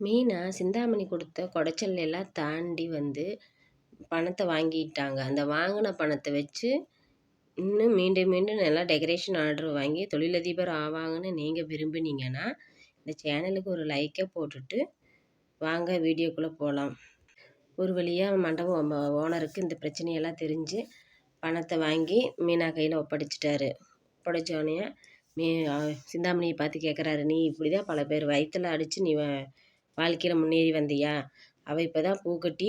மீனா சிந்தாமணி கொடுத்த குடைச்சல் எல்லாம் தாண்டி வந்து பணத்தை வாங்கிட்டாங்க. அந்த வாங்கின பணத்தை வச்சு இன்னும் மீண்டும் மீண்டும் நல்லா டெக்கரேஷன் ஆர்டர் வாங்கி தொழிலதிபர் ஆவாங்கன்னு நீங்கள் விரும்பினீங்கன்னா இந்த சேனலுக்கு ஒரு லைக்கை போட்டுட்டு வாங்க வீடியோக்குள்ளே போகலாம் ஒரு வழியாக மண்டபம் ஓனருக்கு இந்த பிரச்சனையெல்லாம் தெரிஞ்சு பணத்தை வாங்கி மீனா கையில் ஒப்படைச்சிட்டாரு. ஒப்படைச்சோடனே மீ சிந்தாமணியை பார்த்து கேட்குறாரு நீ இப்படி தான் பல பேர் வயிற்றில் அடித்து நீ வாழ்க்கையில் முன்னேறி வந்தியா? அவள் இப்போ தான் பூ கட்டி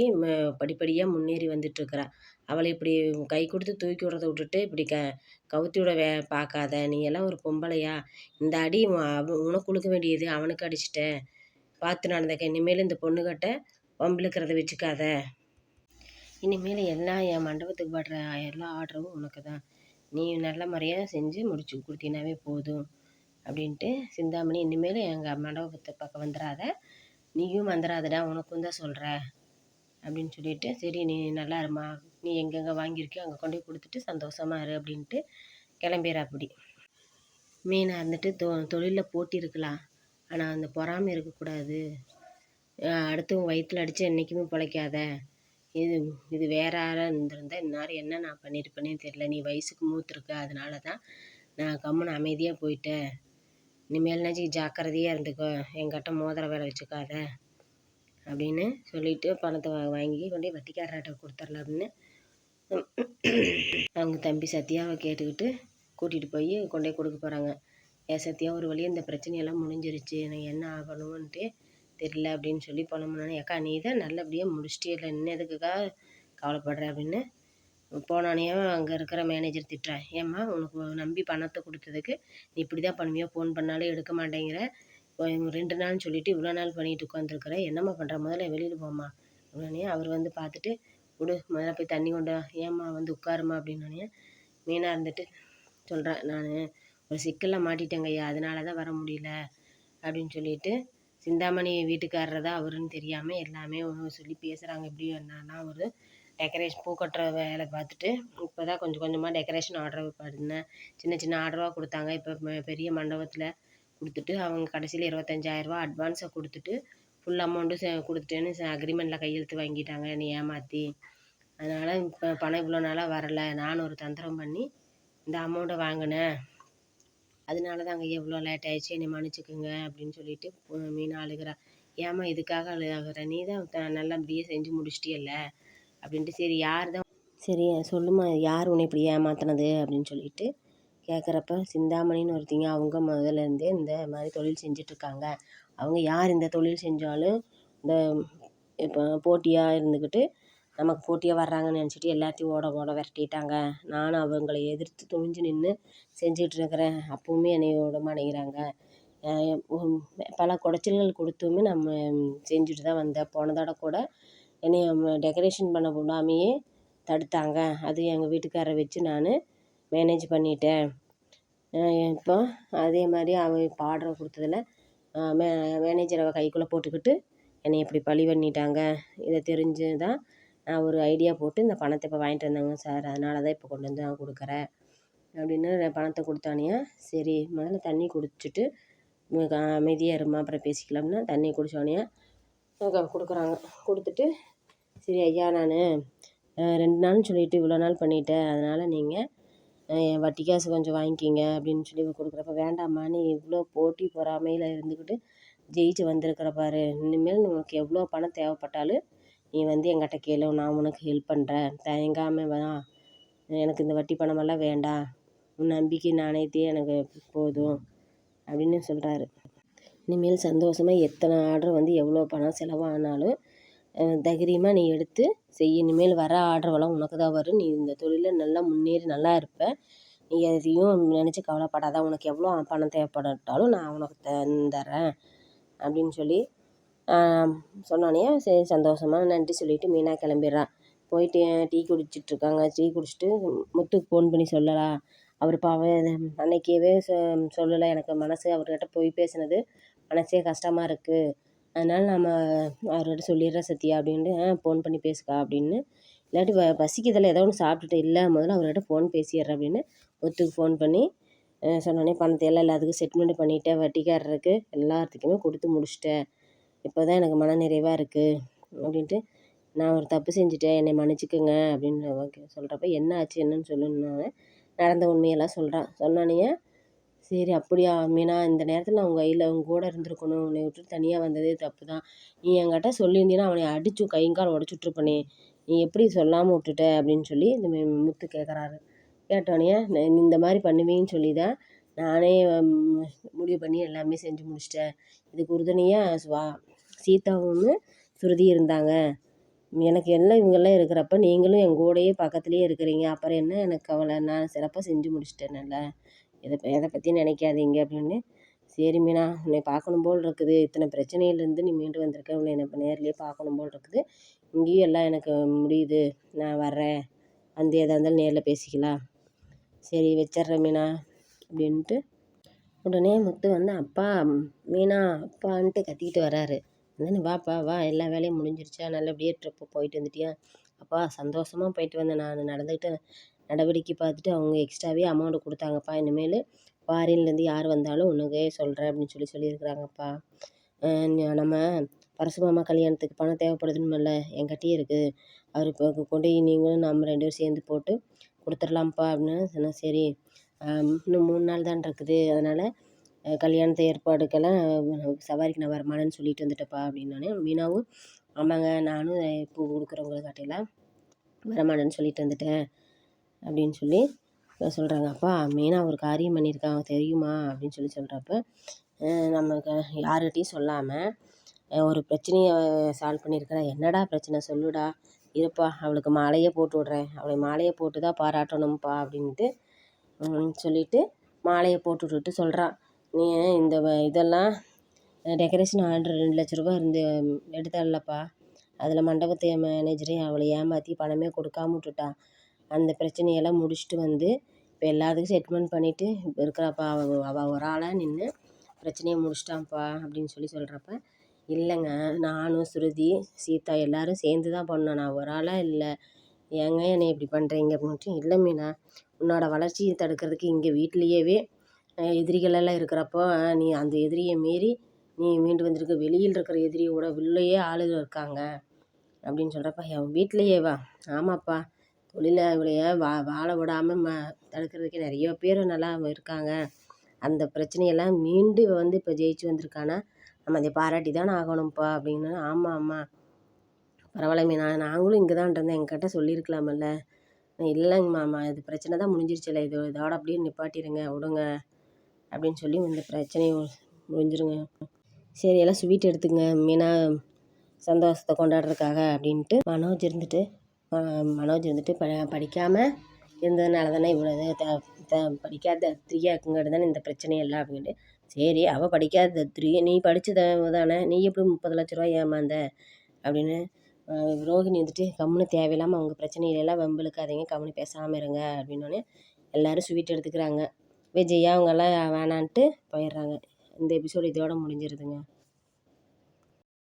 படிப்படியாக முன்னேறி வந்துட்டுருக்குறா. அவளை இப்படி கை கொடுத்து தூக்கி விட்றத விட்டுட்டு இப்படி க கவுத்தி விட வே பார்க்காத நீ எல்லாம் ஒரு பொம்பளையா. இந்த அடி உனக்கு கொடுக்க வேண்டியது அவனுக்கு அடிச்சிட்ட. பார்த்து நடந்தக்க. இனிமேல் இந்த பொண்ணுக்கிட்ட வம்பிழுக்கிறத வச்சுக்காத. இனிமேல் எல்லாம் என் மண்டபத்துக்கு படுற எல்லா ஆர்டரும் உனக்கு தான். நீ நல்ல முறையாக செஞ்சு முடிச்சு கொடுத்தீனாவே போதும். அப்படின்ட்டு சிந்தாமணி இனிமேல் எங்கள் மண்டபத்தை பக்கம் வந்துடாத. நீயும் வந்துடாதடா உனக்கும் தான் சொல்கிறேன் அப்படின்னு சொல்லிட்டு சரி நீ நல்லா இருமா நீ எங்கெங்கே வாங்கியிருக்கியோ அங்கே கொண்டு போய் கொடுத்துட்டு சந்தோஷமா இரு அப்படின்ட்டு கிளம்பிடுறா அப்படி. மீனாக இருந்துட்டு தொ தொழிலில் போட்டி இருக்கலாம் ஆனால் அந்த பொறாமை இருக்கக்கூடாது. அடுத்தவங்க வயிற்றில் அடித்து என்றைக்குமே பிழைக்காத. இது இது வேற ஆளாக இருந்திருந்தால் இந்நேரம் என்ன நான் பண்ணியிருப்பேனே தெரில நீ வயசுக்கு மூத்திருக்க அதனால தான் நான் கம்முன்னு அமைதியாக போயிட்டேன். இனிமேல்னாச்சும் ஜாக்கிரதையாக இருந்துக்கோ. என்கிட்ட மோதிர வேலை வச்சுக்காத. அப்படின்னு சொல்லிவிட்டு பணத்தை வாங்கி கொண்டு வட்டிக்காரர்கிட்ட கொடுத்துர்லாம் அப்படின்னு அவங்க தம்பி சத்யாவை கேட்டுக்கிட்டு கூட்டிகிட்டு போய் கொண்டு போய் கொடுக்க போகிறாங்க ஏன் சத்யா ஒரு வழியாக இந்த பிரச்சனையெல்லாம் முடிஞ்சிருச்சு. எனக்கு என்ன ஆகணும்ன்ட்டு தெரியல அப்படின்னு சொல்லி போனோம்னா ஏக்கா நீ தான் நல்லபடியாக முடிச்சிட்டே இல்லை இன்னும் எதுக்குக்கா கவலைப்படுற? அப்படின்னு போனோடனேயும் அங்கே இருக்கிற மேனேஜர் திட்டுறேன் ஏம்மா உனக்கு நம்பி பணத்தை கொடுத்ததுக்கு நீ இப்படி தான் பண்ணுவியா? ஃபோன் பண்ணாலும் எடுக்க மாட்டேங்கிற. ரெண்டு நாள்னு சொல்லிவிட்டு இவ்வளோ நாள் பண்ணிட்டு உட்காந்துருக்குற என்னம்மா பண்ணுற முதல்ல வெளியில் போம்மா. உடனே அவர் வந்து பார்த்துட்டு விடு முதல்ல போய் தண்ணி கொண்டு ஏம்மா வந்து உட்காருமா அப்படின்னோடனே மீனாக இருந்துட்டு சொல்கிறேன் நான் ஒரு சிக்கலில் மாட்டிட்டேங்க ஐயா. அதனால தான் வர முடியல. அப்படின்னு சொல்லிட்டு சிந்தாமணி வீட்டுக்காரர் தான் அவருன்னு தெரியாமல் எல்லாமே சொல்லி பேசுகிறாங்க எப்படி என்னன்னா ஒரு டெக்கரேஷன் பூ கட்டுற வேலை பார்த்துட்டு இப்போ தான் கொஞ்சம் கொஞ்சமாக டெக்கரேஷன் ஆர்டர் பண்ணேன். சின்ன சின்ன ஆர்டராக கொடுத்தாங்க. இப்போ பெரிய மண்டபத்தில் கொடுத்துட்டு அவங்க கடைசியில் இருபத்தஞ்சாயிரரூவா அட்வான்ஸை கொடுத்துட்டு ஃபுல் அமௌண்ட்டும் சே கொடுத்துட்டேன்னு அக்ரிமெண்ட்டில் கையெழுத்து வாங்கிட்டாங்க. என்னை ஏமாற்றி அதனால் இப்போ பணம் இவ்வளோ நாளாக வரலை. நானும் ஒரு தந்திரம் பண்ணி இந்த அமௌண்ட்டை வாங்கினேன். அதனால தாங்க எவ்வளோ லேட் ஆயிடுச்சு. என்னை மன்னிச்சிக்கோங்க அப்படின்னு சொல்லிட்டு மீனா அழுகிறா ஏம்மா இதுக்காக அழுகிற? நீ தான் நல்லபடியாக செஞ்சு முடிச்சிட்டியல்ல? அப்படின்ட்டு சரி யார் தான் சரி சொல்லுமா யார் உன்னை இப்படி ஏமாற்றினது அப்படின்னு சொல்லிட்டு கேட்குறப்ப சிந்தாமணின்னு ஒருத்திங்க அவங்க முதல்ல இருந்தே இந்த மாதிரி தொழில் செஞ்சிட்ருக்காங்க. அவங்க யார் இந்த தொழில் செஞ்சாலும் இந்த இப்போ போட்டியாக இருந்துக்கிட்டு நமக்கு போட்டியாக வர்றாங்கன்னு நினச்சிட்டு எல்லாத்தையும் ஓட ஓட விரட்டிட்டாங்க. நானும் அவங்களை எதிர்த்து துணிஞ்சு நின்று செஞ்சிகிட்ருக்கிறேன் அப்போவுமே என்னை விட மாட்டேங்கிறாங்க. பல குடைச்சல்கள் கொடுத்துமே நம்ம செஞ்சுட்டு தான் வந்தேன். போன தடவை கூட என்னை டெக்கரேஷன் பண்ண விடாமையே தடுத்தாங்க. அது எங்கள் வீட்டுக்காரரை வச்சு நான் மேனேஜ் பண்ணிட்டேன். இப்போ அதே மாதிரி அவ இப்போ ஆர்டர் கொடுத்ததுல மே மேனேஜரை கைக்குள்ளே போட்டுக்கிட்டு என்னை இப்படி பழி பண்ணிட்டாங்க. இதை தெரிஞ்சு தான் நான் ஒரு ஐடியா போட்டு இந்த பணத்தை இப்போ வாங்கிட்டு வந்தாங்க சார். அதனால தான் இப்போ கொண்டு வந்து நான் கொடுக்குறேன். அப்படின்னு பணத்தை கொடுத்தானியா? சரி முதல்ல தண்ணி குடிச்சிட்டு அமைதியாக இருமா அப்புறம் பேசிக்கலாம்னா தண்ணி குடித்தோடனே கொடுக்குறாங்க. கொடுத்துட்டு சரி ஐயா நான் ரெண்டு நாள்னு சொல்லிவிட்டு இவ்வளோ நாள் பண்ணிவிட்டேன் அதனால் நீங்கள் என் வட்டி காசு கொஞ்சம் வாங்கிக்கிங்க அப்படின்னு சொல்லி கொடுக்குறப்ப வேண்டாம்மா நீ இவ்வளோ போட்டி பொறாமையில் இருந்துக்கிட்டு ஜெயிச்சு வந்திருக்கிற பாரு. இனிமேல் உனக்கு எவ்வளோ பணம் தேவைப்பட்டாலும் நீ வந்து என்கிட்ட கேளு. நான் உனக்கு ஹெல்ப் பண்ணுறேன் தயங்காமல் வா. எனக்கு இந்த வட்டி பணமெல்லாம் வேண்டாம். உன் நம்பிக்கை நாணயத்தையே எனக்கு போதும் அப்படின்னு சொல்கிறாரு இனிமேல் சந்தோஷமாக எத்தனை ஆர்டர் வந்து எவ்வளோ பணம் செலவானாலும் தைரியமாக நீ எடுத்து செய். இனிமேல் வர ஆர்டர்வெல்லாம் உனக்கு தான் வரும். நீ இந்த தொழிலில் நல்லா முன்னேறி நல்லா இருப்ப. நீ எதையும் நினச்சி கவலைப்படாத. உனக்கு எவ்வளோ பணம் தேவைப்பட்டாலும் நான் உனக்கு தந்துடுறேன் அப்படின்னு சொல்லி சொன்னோடனே சரி சந்தோஷமாக நன்றி சொல்லிவிட்டு மீனா கிளம்பிடுறான் போயிட்டு டீ குடிச்சிட்ருக்காங்க டீ குடிச்சிட்டு முத்துக்கு ஃபோன் பண்ணி சொல்லலாம் அவர் பா அன்னைக்கேவே சொ சொல்லலை. எனக்கு மனசு அவர்கிட்ட போய் பேசினது. மனசே கஷ்டமாக இருக்குது அதனால் நம்ம அவர்கிட்ட சொல்லிடுறேன் சத்யா அப்படின்ட்டு ஆ ஃபோன் பண்ணி பேசுக்கா அப்படின்னு. இல்லாட்டி வ பசிக்குதில்ல ஏதோ ஒன்று சாப்பிட்டுட்டு இல்லை முதல்ல அவர்கிட்ட ஃபோன் பேசிடுறேன் அப்படின்னு முத்துக்கு ஃபோன் பண்ணி சொன்னோடனே பணத்தை எல்லாம் எல்லாத்துக்கும் செட்டில்மெண்ட் பண்ணிவிட்டேன் வட்டிக்காரருக்கு எல்லாத்துக்குமே கொடுத்து முடிச்சிட்டேன். இப்போ தான் எனக்கு மனநிறைவாக இருக்குது அப்படின்ட்டு நான் ஒரு தப்பு செஞ்சுட்டேன் என்னை மன்னிச்சிக்கோங்க அப்படின்னு ஓகே சொல்கிறப்ப என்ன ஆச்சு? என்னன்னு சொல்லணுன்னாங்க நடந்த உண்மையெல்லாம் சொல்கிறான் சொன்னானே சரி அப்படியா? மீனா இந்த நேரத்தில் நான் உங்கள் கையில் உங்கள் கூட இருந்திருக்கணும். உன்னை விட்டுட்டு தனியாக வந்ததே தப்பு தான் நீ என்கிட்ட சொல்லியிருந்தீன்னா அவனை அடித்து கைங்கால் உடச்சி விட்ருப்பனே நீ எப்படி சொல்லாமல் விட்டுட்ட? அப்படின்னு சொல்லி இந்த முத்து கேட்குறாரு கேட்டோடனே இந்த மாதிரி பண்ணுவீங்கன்னு சொல்லி தான் நானே முடிவு பண்ணி எல்லாமே செஞ்சு முடிச்சிட்டேன். இதுக்கு உறுதுணையாக சுவா சீதாவும் சுருதி இருந்தாங்க. எனக்கு எல்லாம் இவங்கெல்லாம் இருக்கிறப்ப நீங்களும் என் கூடயே பக்கத்துலேயே இருக்கிறீங்க. அப்புறம் என்ன எனக்கு கவலை? நான் சிறப்பாக செஞ்சு முடிச்சிட்டேன் நல்லா இதை ப- எதை பற்றியும் நினைக்காதீங்க அப்படின்னு. சரி மீனா உன்னை பார்க்கணும் போல் இருக்குது. இத்தனை பிரச்சனையிலேருந்து நீ மீண்டு வந்திருக்க. உன்னை இப்போ நேர்லேயே பார்க்கணும் போல் இருக்குது. இங்கேயும் எல்லாம் எனக்கு முடியுது. நான் வர்றேன். வந்து எதாக இருந்தாலும் நேரில் பேசிக்கலாம். சரி வச்சிட்றேன் மீனா அப்படின்ட்டு. உடனே முத்து வந்து அப்பா மீனா அப்பான்ட்டு கத்திக்கிட்டு வராரு. உடனே வாப்பா வா. எல்லா வேலையும் முடிஞ்சிருச்சா? நல்லபடியாக ட்ரிப்பு போயிட்டு வந்துட்டியா? அப்பா சந்தோஷமாக போயிட்டு வந்தேன். நான் நடந்துக்கிட்டு நடவடிக்கை பார்த்துட்டு அவங்க எக்ஸ்ட்ராவே அமௌண்ட் கொடுத்தாங்கப்பா. இனிமேல் ஃபாரின்லேருந்து யார் வந்தாலும் உனக்கே சொல்கிறேன் அப்படின்னு சொல்லி சொல்லியிருக்கிறாங்கப்பா. நம்ம பரசுமாமா கல்யாணத்துக்கு பணம் தேவைப்படுதுன்னு என்கிட்டயே இருக்குது அவர் இப்போ கொண்டு போய் நீங்களும் நம்ம ரெண்டு பேரும் சேர்ந்து போட்டு கொடுத்துடலாம்ப்பா அப்படின்னு சொன்னேன் சரி இன்னும் மூணு நாள் தான் இருக்குது. அதனால் கல்யாணத்து ஏற்பாடுக்கெல்லாம் சவாரிக்கு நான் வரமாட்டேன்னு சொல்லிட்டு வந்துட்டேப்பா அப்படின்னானே மீனாவும் ஆமாங்க நானும் பூ கொடுக்குறவங்கள காட்டிலாம் வரமாட்டேன்னு சொல்லிட்டு வந்துட்டேன். அப்படின்னு சொல்லி சொல்கிறாங்க அப்பா மெயினாக ஒரு காரியம் பண்ணியிருக்காங்க தெரியுமா? அப்படின்னு சொல்லி சொல்கிறப்ப நமக்கு யாருக்கிட்டேயும் சொல்லாமல் ஒரு பிரச்சனையை சால்வ் பண்ணியிருக்கிறா. என்னடா பிரச்சனை? சொல்லுடா. இருப்பா. அவளுக்கு மாலையே போட்டு விட்றேன். அவளை மாலையை போட்டு தான் பாராட்டணும்ப்பா அப்படின்ட்டு சொல்லிவிட்டு மாலையை போட்டு விட்டுட்டு சொல்கிறான் நீ இந்த வ- இதெல்லாம் டெக்கரேஷன் ஆர்டர் ரெண்டு லட்ச ரூபா இருந்து எடுத்தாள்லப்பா. அதில் மண்டபத்தை மேனேஜரே அவளை ஏமாற்றி பணமே கொடுக்காம விட்டுட்டான் அந்த பிரச்சனையெல்லாம் முடிச்சுட்டு வந்து இப்போ எல்லாத்துக்கும் செட்டில்மெண்ட் பண்ணிவிட்டு இப்போ இருக்கிறாப்பா அவள் அவள் ஒரு ஆளாக நின்று பிரச்சனையை முடிச்சிட்டான்ப்பா அப்படின்னு சொல்லி சொல்கிறப்ப இல்லைங்க நானும் ஸ்ருதி சீதா எல்லோரும் சேர்ந்து தான் பண்ணோம். நான் ஒரு ஆளாக இல்லை. ஏங்க என்னை இப்படி பண்ணுறீங்க அப்படின்ட்டு இல்லை மீனா உன்னோட வளர்ச்சியை தடுக்கிறதுக்கு இங்கே வீட்டிலையேவே எதிரிகளெல்லாம் இருக்கிறப்போ நீ அந்த எதிரியை மீறி நீ மீண்டு வந்திருக்க வெளியில் இருக்கிற எதிரியோட உள்ளேயே ஆளுகள் இருக்காங்க அப்படின்னு சொல்கிறப்ப என் வீட்டிலையேவா ஆமாப்பா. தொழிலை இவளைய வா வாழ விடாமல் ம தடுக்கிறதுக்கே நிறைய பேர் நல்லா இருக்காங்க. அந்த பிரச்சனையெல்லாம் மீண்டு வந்து இப்போ ஜெயிச்சு வந்திருக்கானா? நம்ம அதை பாராட்டி தானே ஆகணும்ப்பா அப்படின்னு. ஆமாம் ஆமாம் பரவாயில்ல மீனா நாங்களும் இங்கே தான் இருந்தேன் எங்கிட்ட சொல்லியிருக்கலாமல்ல இல்லைங்க மாமா இது பிரச்சனை தான் முடிஞ்சிருச்சுல. இது இதோட அப்படியே நிப்பாட்டிடுங்க விடுங்க. அப்படின்னு சொல்லி இந்த பிரச்சனையை முடிஞ்சிருங்க. சரி எல்லாம் ஸ்வீட் எடுத்துங்க மீனா சந்தோஷத்தை கொண்டாடுறதுக்காக அப்படின்ட்டு. மனோஜ் இருந்துட்டு மனோஜ் வந்துட்டு ப படிக்காமல் இருந்ததுனால தானே இவ்வளோ இது த த படிக்காத த்ரீயாக இருக்குங்கிறது தானே இந்த பிரச்சனை எல்லாம் அப்படின்ட்டு. சரி அவள் படிக்காத த்ரீ நீ படித்தது தானே நீ எப்படி முப்பது லட்ச ரூபா ஏமாந்த அப்படின்னு ரோஹிணி வந்துட்டு கம்முன்னு தேவையில்லாமல் அவங்க பிரச்சனையிலலாம் வம்பிழுக்காதீங்க கம்முன்னு பேசாமல் இருங்க அப்படின்னோடனே எல்லோரும் ஸ்வீட் எடுத்துக்கிறாங்க. விஜய் அவங்கெல்லாம் வேணான்ட்டு போயிடுறாங்க. இந்த எபிசோடு இதோட முடிஞ்சிருதுங்க.